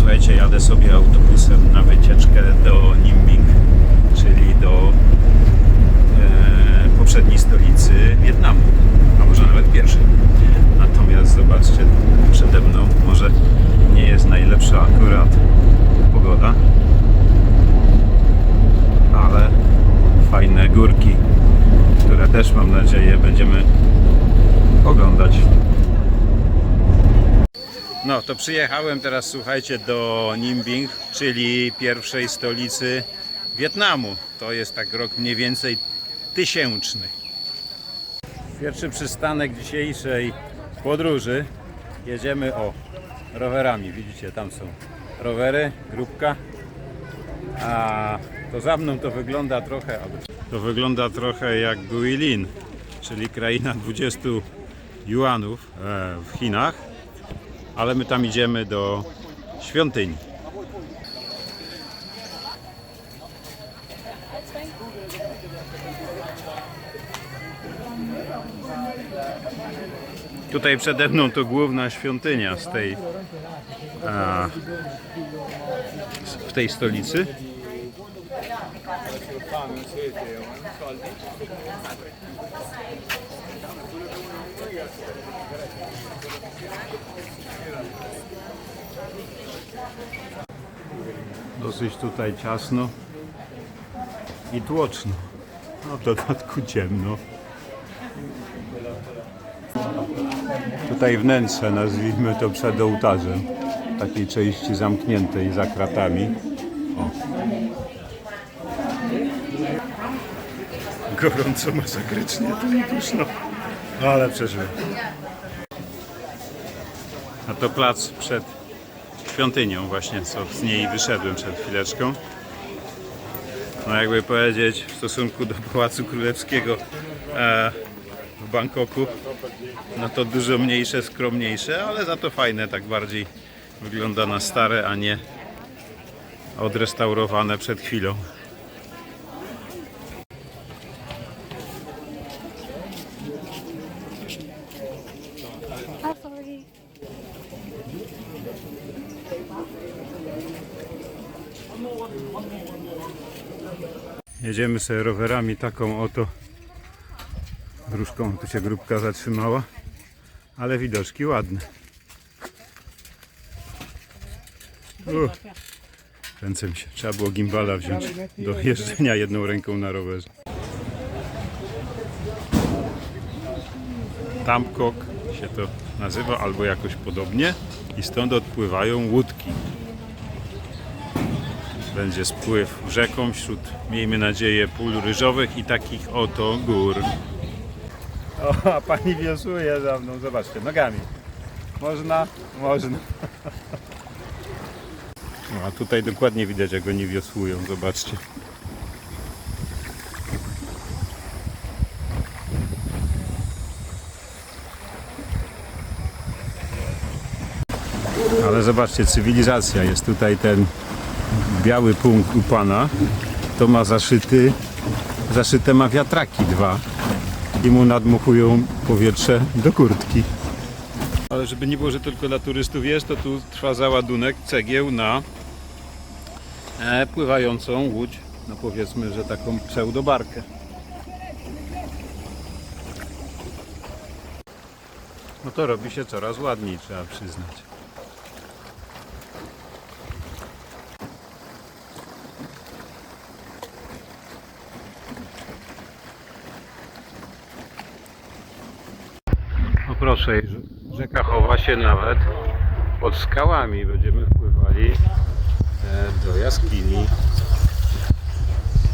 słuchajcie, jadę sobie autobusem na wycieczkę do Nimbing, czyli do e, poprzedniej stolicy Wietnamu, a może nawet pierwszej. Natomiast zobaczcie, przede mną może nie jest najlepsza akurat pogoda, ale fajne górki, które też mam nadzieję będziemy oglądać. No to przyjechałem teraz, słuchajcie, do Nimbing, czyli pierwszej stolicy Wietnamu. To jest tak rok mniej więcej tysięczny. Pierwszy przystanek dzisiejszej podróży. Jedziemy o rowerami. Widzicie, tam są rowery, grupka. A to za mną to wygląda trochę. To wygląda trochę jak Guilin, czyli kraina 20 juanów e, w Chinach ale my tam idziemy do świątyni. Tutaj przede mną to główna świątynia z tej a, w tej stolicy. Dosyć tutaj ciasno i tłoczno. No w dodatku ciemno. Tutaj wnętrze, nazwijmy to przed ołtarzem, takiej części zamkniętej za kratami. O. Gorąco masakrycznie, tutaj duszno, ale przeżyłem. A to plac przed świątynią właśnie, co z niej wyszedłem przed chwileczką. No jakby powiedzieć w stosunku do Pałacu Królewskiego e, w Bangkoku, no to dużo mniejsze, skromniejsze, ale za to fajne, tak bardziej wygląda na stare, a nie odrestaurowane przed chwilą. Jedziemy sobie rowerami taką oto dróżką, tu się grupka zatrzymała, ale widoczki ładne. Uff, Kręcę mi się. Trzeba było gimbala wziąć do jeżdżenia jedną ręką na rowerze. Tamkok się to nazywa, albo jakoś podobnie i stąd odpływają łódki będzie spływ rzeką wśród, miejmy nadzieję, pól ryżowych i takich oto gór. O, a pani wiosłuje za mną, zobaczcie, nogami. Można? Można. No, a tutaj dokładnie widać, jak oni wiosłują, zobaczcie. Ale zobaczcie, cywilizacja jest tutaj ten biały punkt u pana, to ma zaszyty, zaszyte ma wiatraki dwa i mu nadmuchują powietrze do kurtki. Ale żeby nie było, że tylko dla turystów jest, to tu trwa załadunek cegieł na e, pływającą łódź, no powiedzmy, że taką pseudobarkę. No to robi się coraz ładniej, trzeba przyznać. Rz- rzeka chowa się nawet pod skałami. Będziemy wpływali e, do jaskini.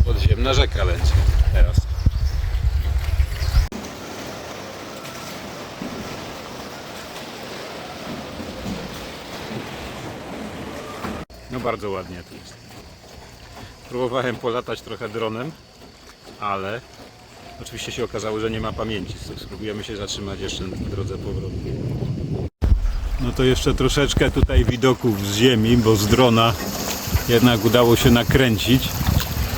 Podziemna rzeka leci teraz. No bardzo ładnie tu jest. Próbowałem polatać trochę dronem, ale Oczywiście się okazało, że nie ma pamięci. Spróbujemy się zatrzymać jeszcze w drodze powrotnej. No to jeszcze troszeczkę tutaj widoków z ziemi, bo z drona jednak udało się nakręcić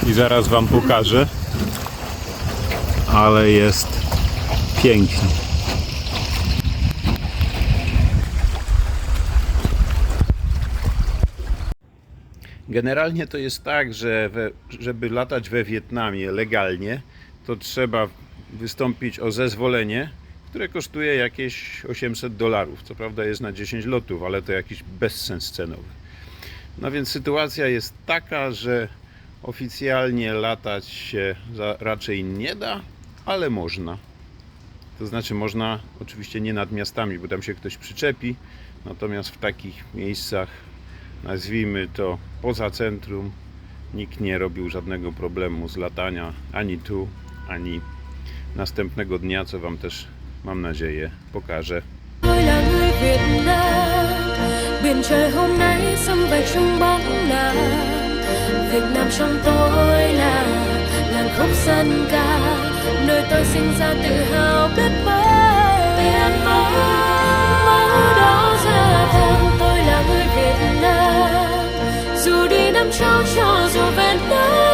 i zaraz Wam pokażę. Ale jest pięknie. Generalnie to jest tak, że we, żeby latać we Wietnamie legalnie, to trzeba wystąpić o zezwolenie, które kosztuje jakieś 800 dolarów. Co prawda jest na 10 lotów, ale to jakiś bezsens cenowy. No więc sytuacja jest taka, że oficjalnie latać się raczej nie da, ale można. To znaczy można oczywiście nie nad miastami, bo tam się ktoś przyczepi, natomiast w takich miejscach, nazwijmy to poza centrum, nikt nie robił żadnego problemu z latania ani tu, ani następnego dnia, co Wam też mam nadzieję pokażę. Tôi là người Việt Nam Biển trời hôm nay vạch trong bóng Việt Nam trong tôi là làn khúc dân ca Nơi tôi sinh ra tự hào biết bao. Tiền máu máu đó ra thân Tôi là người Việt Nam Dù đi năm châu cho dù về nơi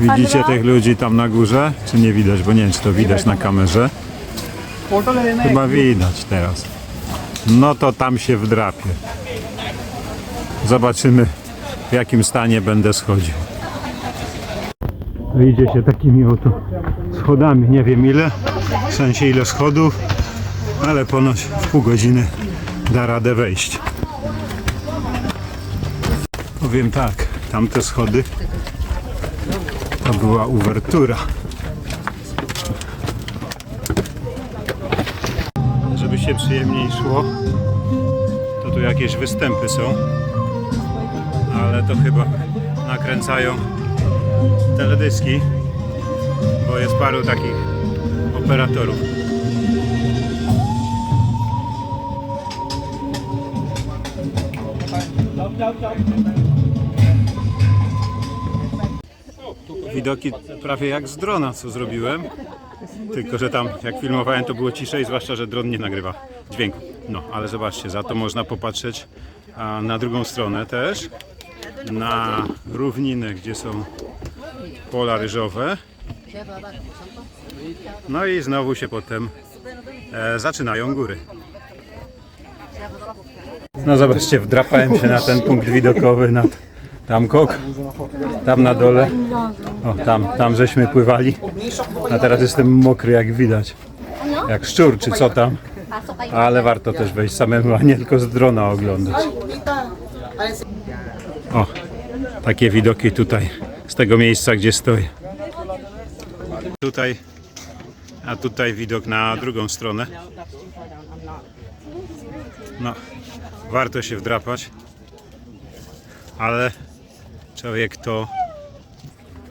Widzicie tych ludzi tam na górze? Czy nie widać? Bo nie wiem, czy to widać na kamerze. Chyba widać teraz. No to tam się wdrapię. Zobaczymy, w jakim stanie będę schodził. Idzie się takimi oto schodami. Nie wiem ile, w sensie ile schodów, ale ponoć w pół godziny da radę wejść. Powiem tak, tamte schody to była uwertura. Żeby się przyjemniej szło, to tu jakieś występy są, ale to chyba nakręcają teledyski, bo jest paru takich operatorów. Widoki prawie jak z drona, co zrobiłem. Tylko, że tam jak filmowałem to było ciszej, zwłaszcza, że dron nie nagrywa dźwięku. No, ale zobaczcie, za to można popatrzeć na drugą stronę też. Na równiny, gdzie są pola ryżowe. No i znowu się potem e, zaczynają góry. No zobaczcie, wdrapałem się na ten punkt widokowy nad Tamkok, tam na dole. O, tam, tam żeśmy pływali. A teraz jestem mokry jak widać. Jak szczur czy co tam. Ale warto też wejść samemu, a nie tylko z drona oglądać. O, takie widoki tutaj z tego miejsca, gdzie stoję. Tutaj, a tutaj widok na drugą stronę. No, warto się wdrapać, ale człowiek to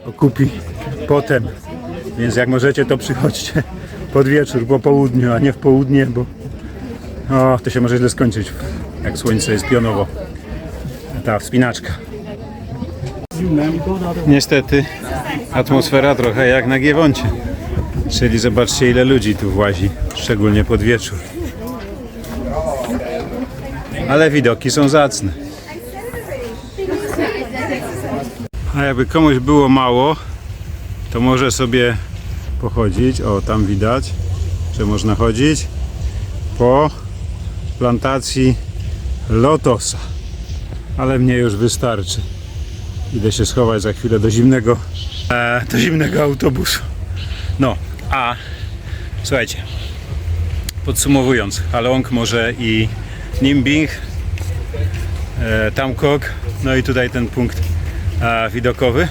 okupi potem. Więc jak możecie, to przychodźcie pod wieczór, po południu, a nie w południe, bo o, to się może źle skończyć, jak słońce jest pionowo. Ta wspinaczka. Niestety atmosfera trochę jak na Giewoncie. Czyli zobaczcie ile ludzi tu włazi, szczególnie pod wieczór. Ale widoki są zacne. A jakby komuś było mało, to może sobie pochodzić. O, tam widać, że można chodzić po plantacji lotosa. Ale mnie już wystarczy. Idę się schować za chwilę do zimnego, e, do zimnego autobusu. No, a słuchajcie, podsumowując, Halong może i Nimbing, e, Tamkok, no i tutaj ten punkt e, widokowy.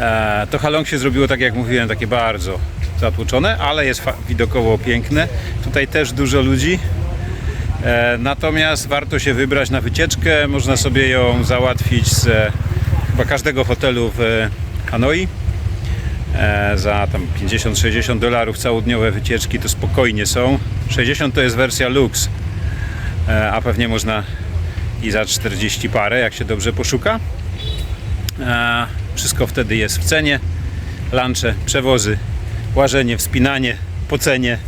E, to Halong się zrobiło tak jak mówiłem, takie bardzo zatłoczone, ale jest widokowo piękne. Tutaj też dużo ludzi. E, natomiast warto się wybrać na wycieczkę. Można sobie ją załatwić z e, chyba każdego hotelu w e, Hanoi. E, za tam 50-60 dolarów całodniowe wycieczki to spokojnie są. 60 to jest wersja luks, e, a pewnie można i za 40 parę, jak się dobrze poszuka. E, Wszystko wtedy jest w cenie. Lunche, przewozy, łażenie, wspinanie po cenie,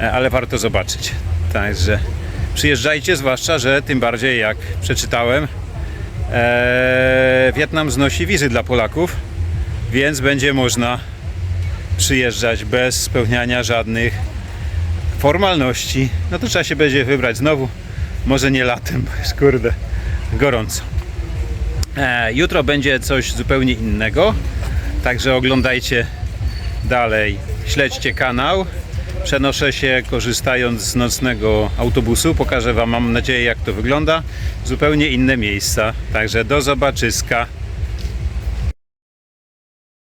e, ale warto zobaczyć. Także przyjeżdżajcie, zwłaszcza, że tym bardziej jak przeczytałem, e, Wietnam znosi wizy dla Polaków, więc będzie można przyjeżdżać bez spełniania żadnych formalności. No to trzeba się będzie wybrać znowu, może nie latem, kurde gorąco. E, jutro będzie coś zupełnie innego, także oglądajcie dalej, śledźcie kanał. Przenoszę się korzystając z nocnego autobusu. Pokażę Wam, mam nadzieję, jak to wygląda. Zupełnie inne miejsca. Także do zobaczyska.